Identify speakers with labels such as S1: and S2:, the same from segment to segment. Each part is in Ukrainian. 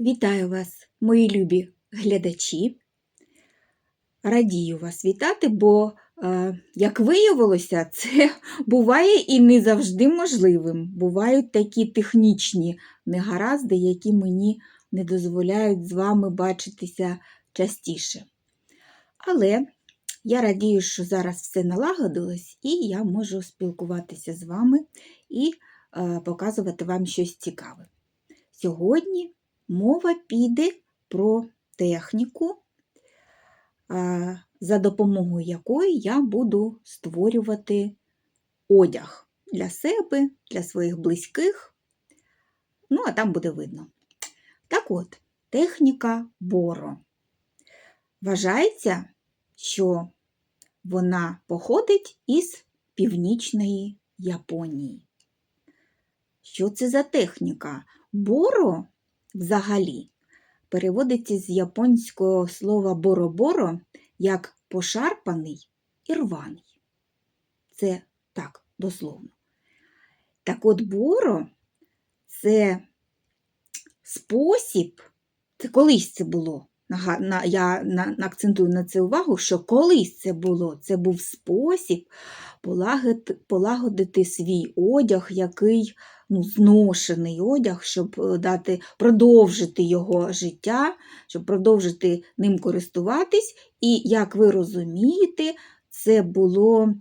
S1: Вітаю вас, мої любі глядачі. Радію вас вітати, бо, е, як виявилося, це буває і не завжди можливим. Бувають такі технічні негаразди, які мені не дозволяють з вами бачитися частіше. Але я радію, що зараз все налагодилось, і я можу спілкуватися з вами і е, показувати вам щось цікаве. Сьогодні мова піде про техніку, за допомогою якої я буду створювати одяг для себе, для своїх близьких. Ну, а там буде видно. Так от, техніка боро. Вважається, що вона походить із північної Японії. Що це за техніка? Боро взагалі переводиться з японського слова боро-боро як пошарпаний і рваний. Це так, дословно. Так от боро це спосіб, це колись це було. На- Я на- акцентую на це увагу, що колись це було, це був спосіб полагодити, полагодити свій одяг, який ну, зношений одяг, щоб е, дати, продовжити його життя, щоб продовжити ним користуватись. І, як ви розумієте, це було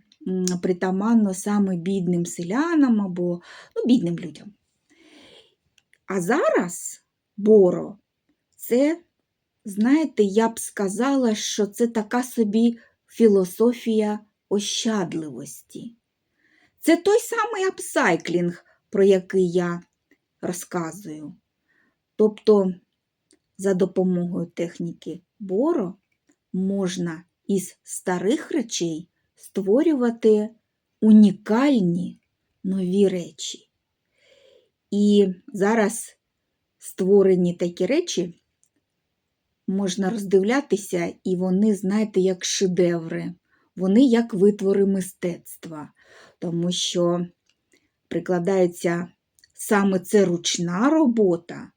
S1: притаманно саме бідним селянам або ну, бідним людям. А зараз боро це, знаєте, я б сказала, що це така собі філософія ощадливості. Це той самий апсайклінг, про який я розказую. Тобто, за допомогою техніки боро можна із старих речей створювати унікальні нові речі. І зараз створені такі речі можна роздивлятися, і вони, знаєте, як шедеври, вони як витвори мистецтва, тому що прикладається саме це ручна робота.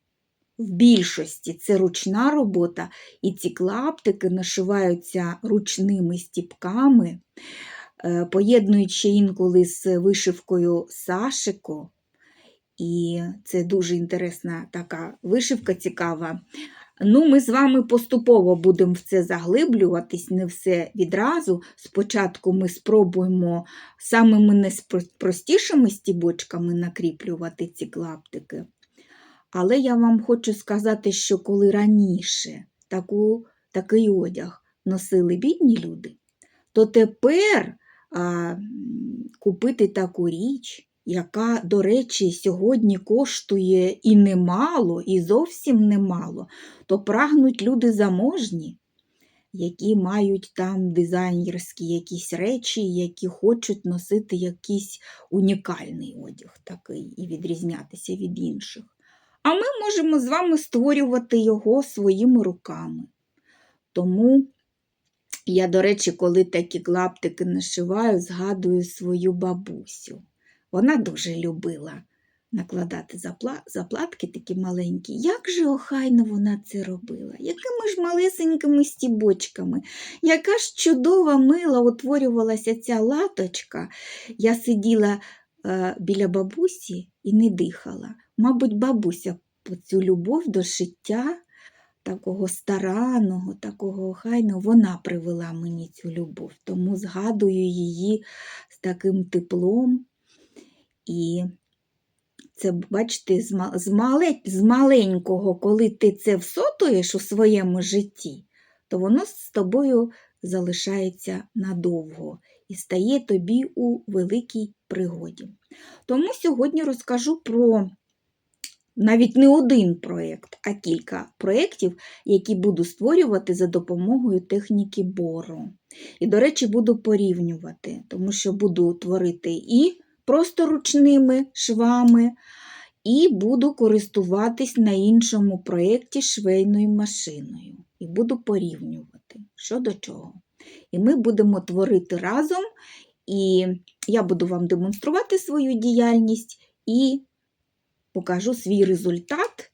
S1: В більшості це ручна робота, і ці клаптики нашиваються ручними стіпками, е, поєднують ще інколи з вишивкою Сашико. І це дуже інтересна така вишивка цікава. Ну, ми з вами поступово будемо в це заглиблюватись, не все відразу. Спочатку ми спробуємо самими найпростішими стібочками накріплювати ці клаптики. Але я вам хочу сказати, що коли раніше таку, такий одяг носили бідні люди, то тепер а, купити таку річ, яка, до речі, сьогодні коштує і немало, і зовсім немало, то прагнуть люди заможні, які мають там дизайнерські якісь речі, які хочуть носити якийсь унікальний одяг такий і відрізнятися від інших. А ми можемо з вами створювати його своїми руками. Тому я, до речі, коли такі клаптики нашиваю, згадую свою бабусю. Вона дуже любила накладати запла- заплатки такі маленькі. Як же охайно вона це робила, якими ж малесенькими стібочками, яка ж чудова мила утворювалася ця латочка. Я сиділа е, біля бабусі і не дихала. Мабуть, бабуся цю любов до шиття, такого старанного, такого охайного, вона привела мені цю любов, тому згадую її з таким теплом. І це, бачите, з, ма- мале, з маленького, коли ти це всотуєш у своєму житті, то воно з тобою залишається надовго і стає тобі у великій пригоді. Тому сьогодні розкажу про навіть не один проєкт, а кілька проєктів, які буду створювати за допомогою техніки бору. І, до речі, буду порівнювати, тому що буду творити і просто ручними швами, і буду користуватись на іншому проєкті швейною машиною. І буду порівнювати, що до чого. І ми будемо творити разом, і я буду вам демонструвати свою діяльність і покажу свій результат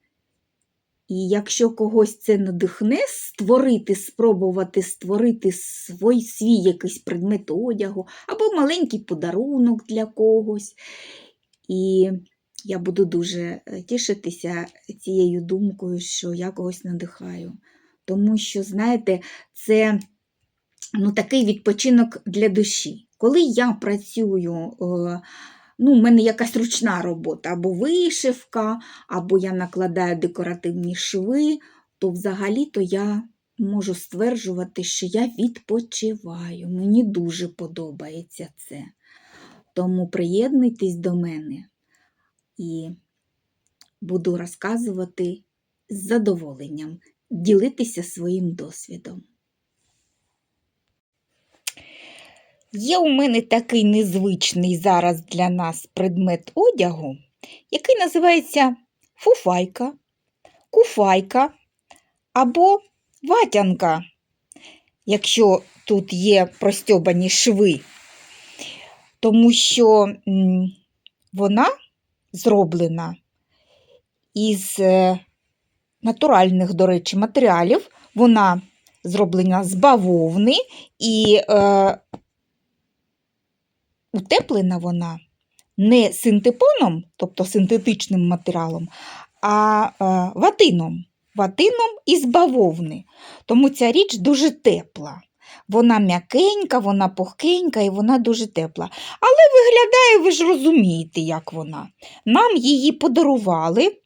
S1: І якщо когось це надихне, створити, спробувати створити свій, свій якийсь предмет одягу або маленький подарунок для когось. І я буду дуже е, тішитися цією думкою, що я когось надихаю. Тому що, знаєте, це ну, такий відпочинок для душі. Коли я працюю, е, ну, в мене якась ручна робота, або вишивка, або я накладаю декоративні шви, то взагалі-то я можу стверджувати, що я відпочиваю. Мені дуже подобається це. Тому приєднуйтесь до мене і буду розказувати з задоволенням, ділитися своїм досвідом. Є у мене такий незвичний зараз для нас предмет одягу, який називається фуфайка, куфайка або ватянка, якщо тут є простьобані шви, тому що вона зроблена із е, натуральних, до речі, матеріалів. Вона зроблена з бавовни і е, утеплена вона не синтепоном, тобто синтетичним матеріалом, а е, ватином. Ватином із бавовни. Тому ця річ дуже тепла. Вона м'якенька, вона пухкенька і вона дуже тепла. Але виглядає, ви ж розумієте, як вона. Нам її подарували.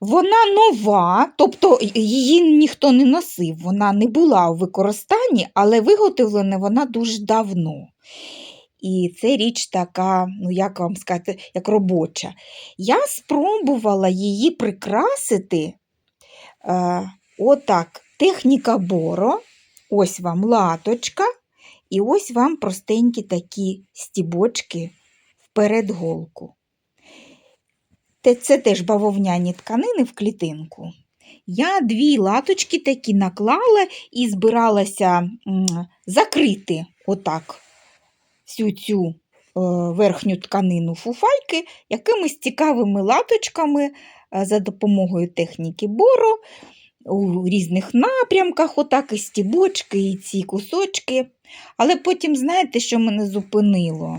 S1: Вона нова, тобто її ніхто не носив, вона не була у використанні, але виготовлена вона дуже давно. І це річ така, ну як вам сказати, як робоча. Я спробувала її прикрасити е, отак. Техніка боро, ось вам латочка, і ось вам простенькі такі стібочки вперед голку. Це теж бавовняні тканини в клітинку. Я дві латочки такі наклала і збиралася закрити отак всю цю е, верхню тканину фуфайки якимись цікавими латочками е, за допомогою техніки боро у різних напрямках, отак і стібочки, і ці кусочки. Але потім, знаєте, що мене зупинило?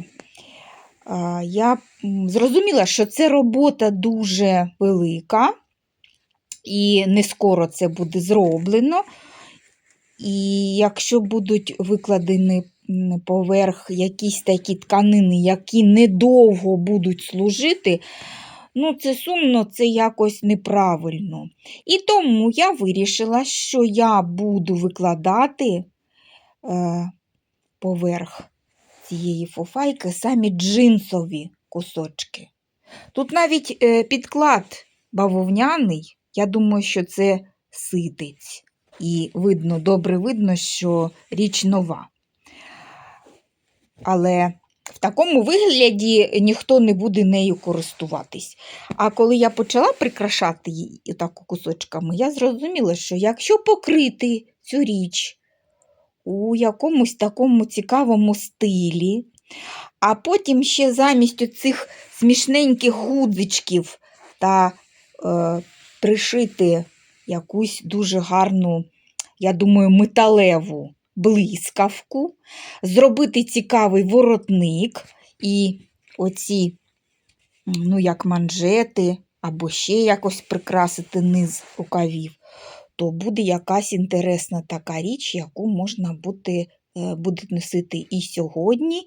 S1: Я зрозуміла, що це робота дуже велика, і не скоро це буде зроблено. І якщо будуть викладені поверх якісь такі тканини, які недовго будуть служити, ну це сумно, це якось неправильно. І тому я вирішила, що я буду викладати е, поверх цієї фуфайки самі джинсові кусочки. Тут навіть е, підклад бавовняний, я думаю, що це ситець. І видно, добре видно, що річ нова. Але в такому вигляді ніхто не буде нею користуватись. А коли я почала прикрашати її так кусочками, я зрозуміла, що якщо покрити цю річ у якомусь такому цікавому стилі, а потім ще замість цих смішненьких гудзичків та е, пришити якусь дуже гарну, я думаю, металеву блискавку, зробити цікавий воротник і оці, ну, як манжети, або ще якось прикрасити низ рукавів, то буде якась інтересна така річ, яку можна бути, е, буде носити і сьогодні,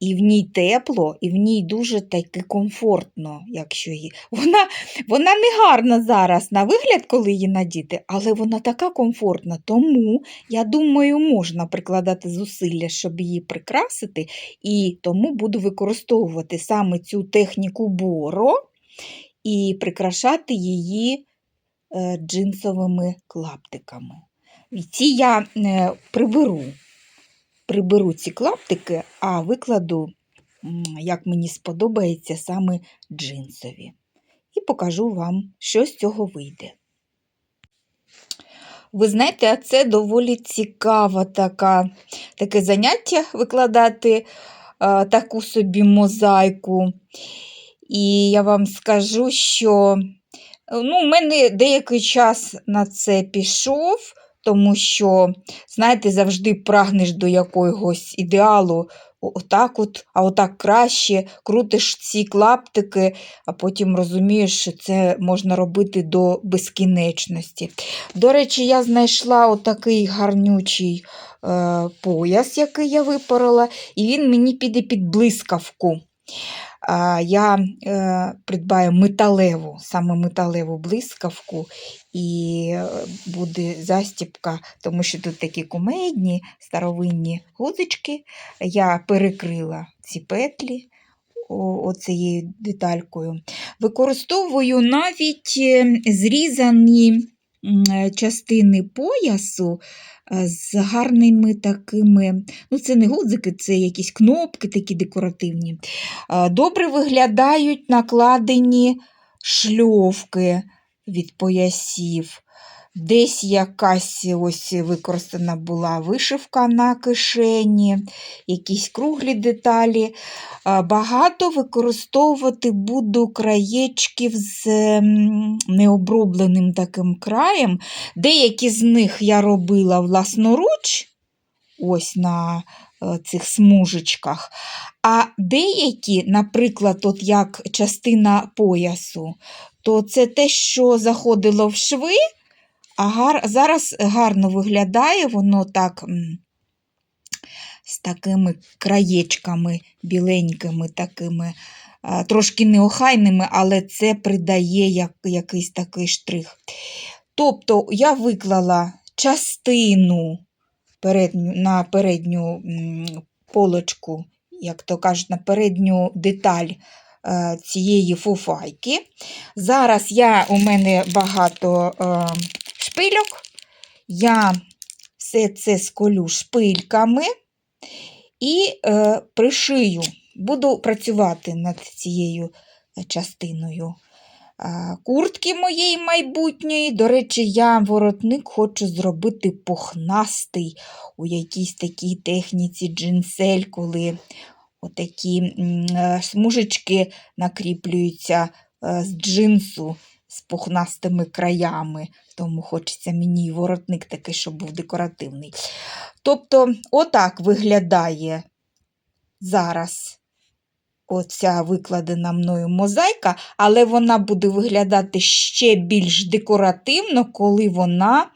S1: і в ній тепло, і в ній дуже таки комфортно, якщо її. Вона, вона не гарна зараз на вигляд, коли її надіти, але вона така комфортна. Тому, я думаю, можна прикладати зусилля, щоб її прикрасити, і тому буду використовувати саме цю техніку боро і прикрашати її е, джинсовими клаптиками. І ці я е, приберу, приберу ці клаптики, а викладу, як мені сподобається, саме джинсові. І покажу вам, що з цього вийде. Ви знаєте, це доволі цікаве така, таке заняття викладати а, таку собі мозаїку. І я вам скажу, що Ну, у мене деякий час на це пішов, тому що, знаєте, завжди прагнеш до якогось ідеалу. Отак от, а отак краще, крутиш ці клаптики, а потім розумієш, що це можна робити до безкінечності. До речі, я знайшла отакий гарнючий е, пояс, який я випорола, і він мені піде під блискавку. Я е, придбаю металеву, саме металеву блискавку, і е, буде застіпка, тому що тут такі кумедні старовинні гудзички. Я перекрила ці петлі оцією деталькою. Використовую навіть е, зрізані частини поясу з гарними такими, ну це не гудзики, це якісь кнопки такі декоративні. Е, Добре виглядають накладені шльовки від поясів. Десь якась ось використана була вишивка на кишені, якісь круглі деталі. Багато використовувати буду краєчків з необробленим таким краєм. Деякі з них я робила власноруч, ось на е, цих смужечках. А деякі, наприклад, от як частина поясу, то це те, що заходило в шви, а гар... зараз гарно виглядає воно так з такими краєчками біленькими, такими, трошки неохайними, але це придає як, якийсь такий штрих. Тобто я виклала частину передню, на передню полочку, як то кажуть, на передню деталь е, цієї фуфайки. Зараз я, у мене багато е, шпильок. Я все це сколю шпильками і е, пришию. Буду працювати над цією е, частиною куртки моєї майбутньої. До речі, я воротник хочу зробити пухнастий у якійсь такій техніці джинсель, коли отакі е, смужечки накріплюються е, з джинсу з пухнастими краями. Тому хочеться мені і воротник такий, щоб був декоративний. Тобто, отак виглядає зараз оця викладена мною мозаїка, але вона буде виглядати ще більш декоративно, коли вона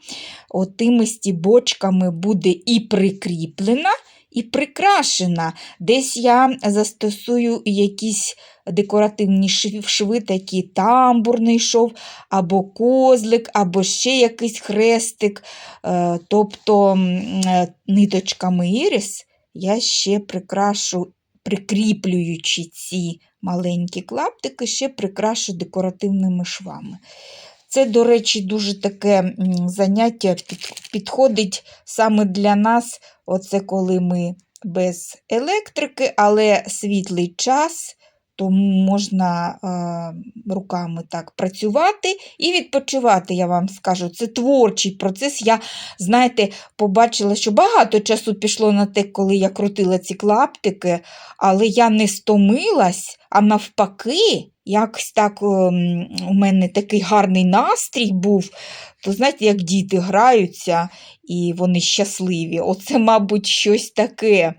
S1: отими стібочками буде і прикріплена, і прикрашена. Десь я застосую якісь декоративні шви, такі тамбурний шов, або козлик, або ще якийсь хрестик. Е, Тобто е, ниточками ірис я ще прикрашу прикріплюючи ці маленькі клаптики, ще прикрашу декоративними швами. Це, до речі, дуже таке заняття підходить саме для нас, оце коли ми без електрики, але світлий час, тому можна е, руками так працювати і відпочивати, я вам скажу. Це творчий процес. Я, знаєте, побачила, що багато часу пішло на те, коли я крутила ці клаптики, але я не стомилась, а навпаки, якось так ем, у мене такий гарний настрій був. То знаєте, як діти граються і вони щасливі. Оце, мабуть, щось таке,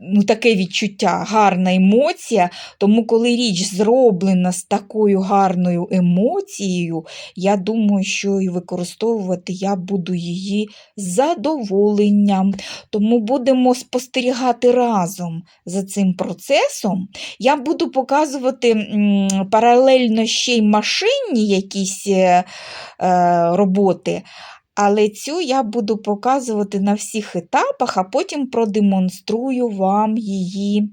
S1: ну, таке відчуття, гарна емоція. Тому, коли річ зроблена з такою гарною емоцією, я думаю, що і використовувати я буду її з задоволенням. Тому будемо спостерігати разом за цим процесом. Я буду показувати паралельно ще й машинні якісь е, роботи. Але цю я буду показувати на всіх етапах, а потім продемонструю вам її.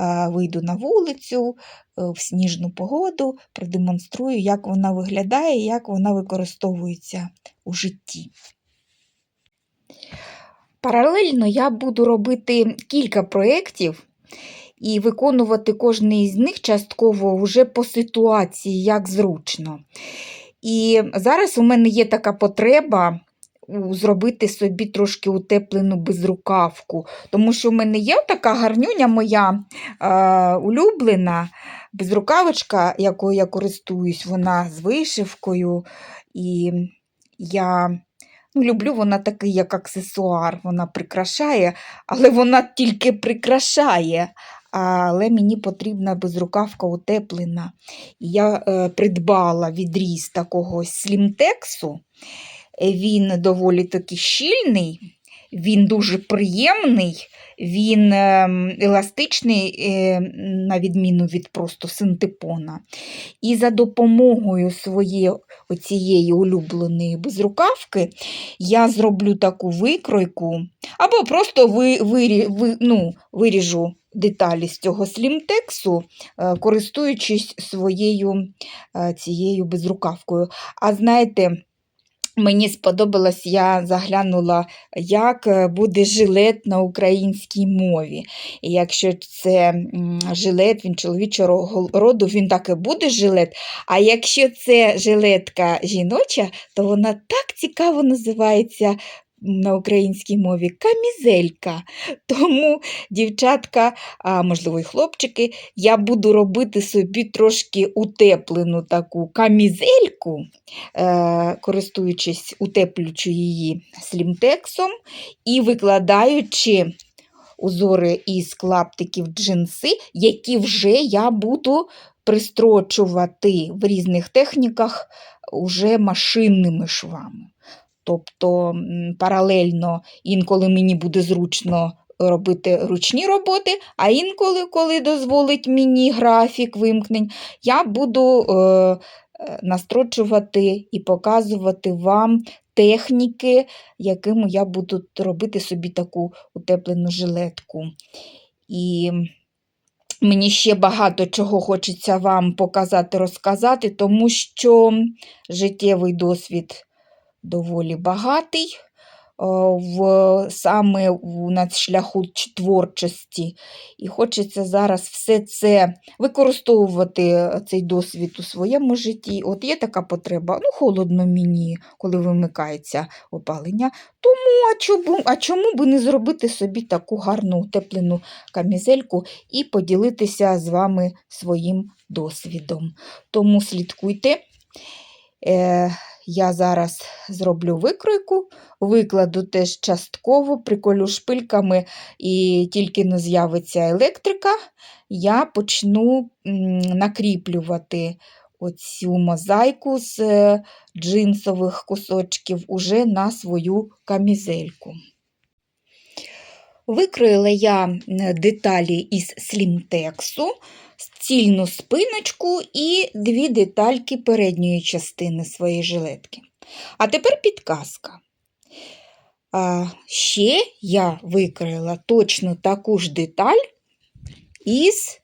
S1: Е, Вийду на вулицю е, в сніжну погоду, продемонструю, як вона виглядає, як вона використовується у житті. Паралельно я буду робити кілька проєктів і виконувати кожний з них частково вже по ситуації, як зручно. І зараз у мене є така потреба зробити собі трошки утеплену безрукавку, тому що в мене є така гарнюня моя е, улюблена, безрукавочка, якою я користуюсь, вона з вишивкою. І я ну, люблю вона такий, як аксесуар, вона прикрашає, але вона тільки прикрашає. Але мені потрібна безрукавка утеплена. Я е, придбала відріз такого слімтексу. Е, Він доволі таки щільний, він дуже приємний, він ем, еластичний, е, на відміну від просто синтепона. І за допомогою своєї оцієї улюбленої безрукавки я зроблю таку викройку, або просто ви, вирі, ви, ну, виріжу деталі з цього слімтексу, е, користуючись своєю е, цією безрукавкою. А знаєте, Мені сподобалось, я заглянула, як е, буде жилет на українській мові. І якщо це жилет, він чоловічого роду, він так і буде жилет. А якщо це жилетка жіноча, то вона так цікаво називається на українській мові камізелька. Тому, дівчатка, а можливо, і хлопчики, я буду робити собі трошки утеплену таку камізельку, е, користуючись утеплюючи її слімтексом і викладаючи узори із клаптиків джинси, які вже я буду пристрочувати в різних техніках уже машинними швами. Тобто паралельно інколи мені буде зручно робити ручні роботи, а інколи, коли дозволить мені графік вимкнень, я буду е, е, настрочувати і показувати вам техніки, якими я буду робити собі таку утеплену жилетку. І Мені ще багато чого хочеться вам показати, розказати, тому що життєвий досвід доволі багатий е, в, саме в, на шляху творчості. І хочеться зараз все це використовувати цей досвід у своєму житті. От є така потреба, ну, холодно мені, коли вимикається опалення. Тому а чому, а чому би не зробити собі таку гарну утеплену камізельку і поділитися з вами своїм досвідом? Тому слідкуйте. Е, я зараз зроблю викройку, викладу теж частково, приколю шпильками і тільки не з'явиться електрика, я почну накріплювати оцю мозаїку з е, джинсових кусочків уже на свою камізельку. Викроїла я деталі із слімтексу, цільну спиночку і дві детальки передньої частини своєї жилетки. А тепер підказка. А, Ще я викроїла точно таку ж деталь із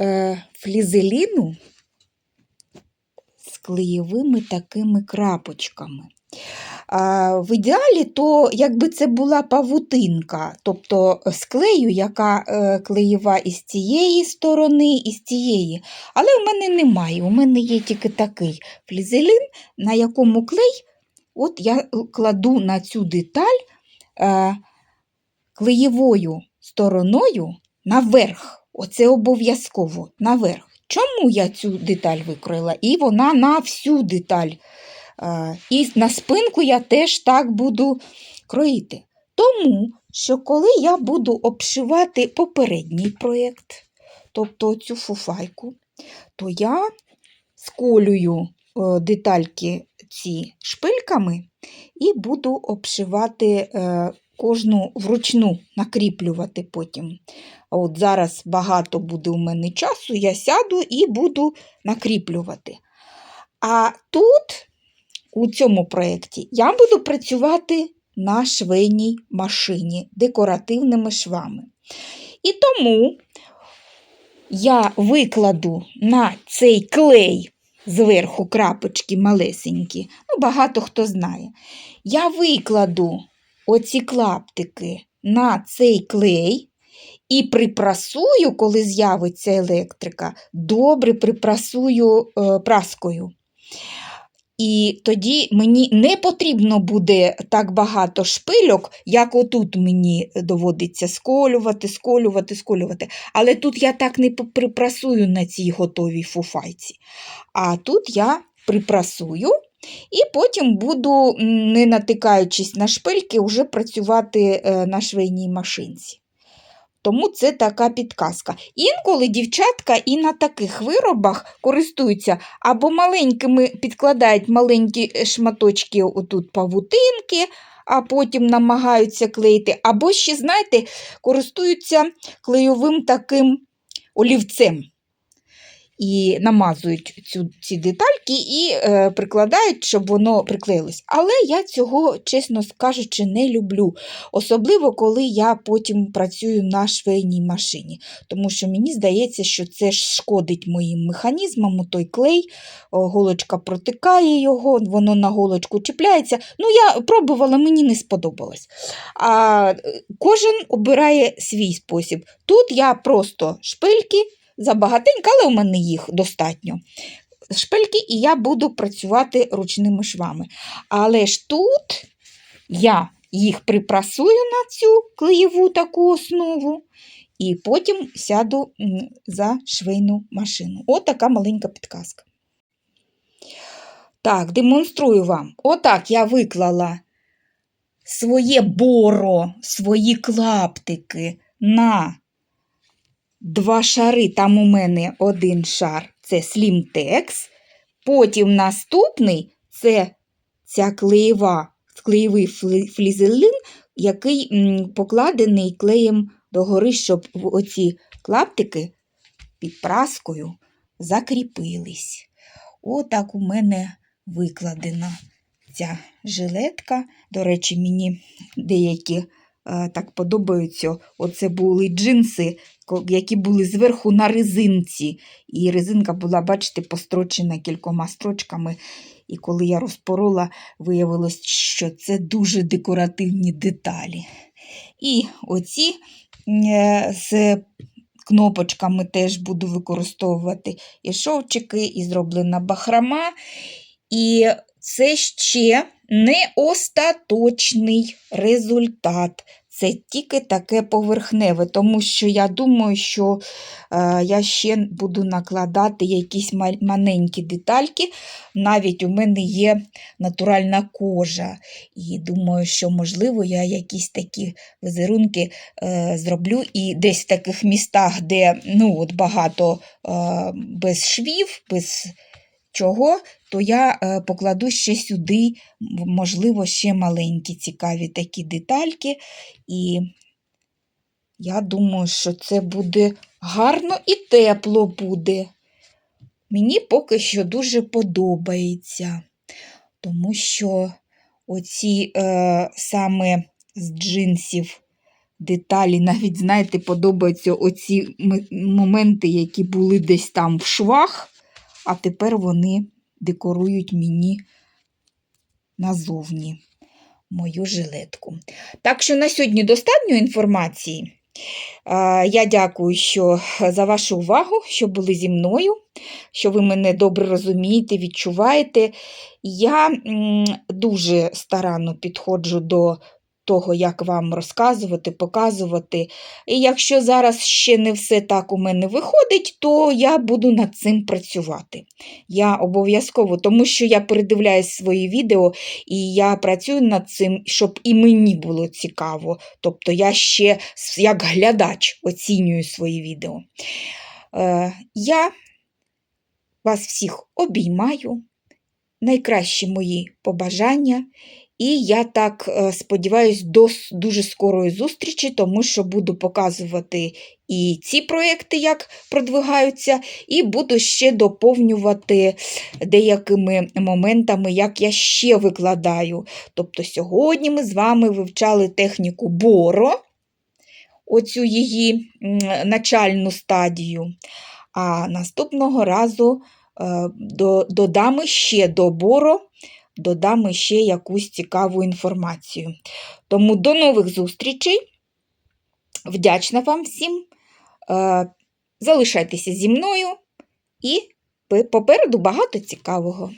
S1: е, флізеліну з клеєвими такими крапочками. В ідеалі, то якби це була павутинка, тобто склею, яка е, клеєва із цієї сторони, і з цієї. Але в мене немає. У мене є тільки такий флізелін, на якому клей, от я кладу на цю деталь е, клеєвою стороною наверх. Оце обов'язково наверх. Чому я цю деталь викроїла? І вона на всю деталь. І на спинку я теж так буду кроїти. Тому що коли я буду обшивати попередній проєкт, тобто цю фуфайку, то я сколюю е, детальки ці шпильками і буду обшивати е, кожну вручну накріплювати потім. От зараз багато буде у мене часу, я сяду і буду накріплювати. А тут у цьому проєкті я буду працювати на швейній машині декоративними швами. І тому я викладу на цей клей зверху крапочки малесенькі, ну, багато хто знає. Я викладу оці клаптики на цей клей. І припрасую, коли з'явиться електрика, добре припрасую е, праскою. І тоді мені не потрібно буде так багато шпильок, як отут мені доводиться сколювати, сколювати, сколювати. Але тут я так не припрасую на цій готовій фуфайці. А тут я припрасую і потім буду, не натикаючись на шпильки, вже працювати е, на швейній машинці. Тому це така підказка. Інколи дівчатка і на таких виробах користуються або маленькими підкладають маленькі е, шматочки отут павутинки, а потім намагаються клеїти, або ще, знаєте, користуються клейовим таким олівцем. І намазують цю, ці детальки і е, прикладають, щоб воно приклеїлось. Але я цього, чесно кажучи, не люблю. Особливо, коли я потім працюю на швейній машині. Тому що мені здається, що це шкодить моїм механізмам, той клей, голочка протикає його, воно на голочку чіпляється. Ну, я пробувала, мені не сподобалось. А е, кожен обирає свій спосіб. Тут я просто шпильки забагатенько, але у мене їх достатньо. Шпильки, і я буду працювати ручними швами. Але ж тут я їх припрасую на цю клеєву таку основу, і потім сяду за швейну машину. От така маленька підказка. Так, демонструю вам. Отак я виклала своє боро, свої клаптики на два шари. Там у мене один шар це Slimtex. Потім наступний це ця клеєва, клеєвий флізелин, який покладений клеєм догори, щоб оці клаптики під праскою закріпились. Отак у мене викладена ця жилетка. До речі, мені деякі е, так подобаються. Оце були джинси, які були зверху на резинці. І резинка була, бачите, построчена кількома строчками. І коли я розпорола, виявилось, що це дуже декоративні деталі. І оці е, з кнопочками теж буду використовувати і шовчики, і зроблена бахрама. І це ще не остаточний результат. Це тільки таке поверхневе, тому що я думаю, що е, я ще буду накладати якісь маленькі детальки. Навіть у мене є натуральна кожа. І думаю, що, можливо, я якісь такі візерунки е, зроблю. І десь в таких містах, де ну, от багато е, без швів, без чого, то я е, покладу ще сюди, можливо, ще маленькі цікаві такі детальки. І я думаю, що це буде гарно і тепло буде. Мені поки що дуже подобається, тому що оці е, саме з джинсів деталі, навіть, знаєте, подобаються оці моменти, які були десь там в швах, а тепер вони декорують мені назовні мою жилетку. Так що на сьогодні достатньо інформації. Я дякую що, за вашу увагу, що були зі мною, що ви мене добре розумієте, відчуваєте. Я дуже старанно підходжу до того, як вам розказувати, показувати. І якщо зараз ще не все так у мене виходить, то я буду над цим працювати. Я обов'язково, тому що я передивляюсь свої відео і я працюю над цим, щоб і мені було цікаво. Тобто я ще як глядач оцінюю свої відео. Е, я вас всіх обіймаю, найкращі мої побажання. І я так е, сподіваюся до дуже скорої зустрічі, тому що буду показувати і ці проекти, як продвигаються, і буду ще доповнювати деякими моментами, як я ще викладаю. Тобто сьогодні ми з вами вивчали техніку Боро, оцю її начальну стадію. А наступного разу е, додам ще до Боро, додам ще якусь цікаву інформацію. Тому до нових зустрічей. Вдячна вам всім. Е, Залишайтеся зі мною і попереду багато цікавого.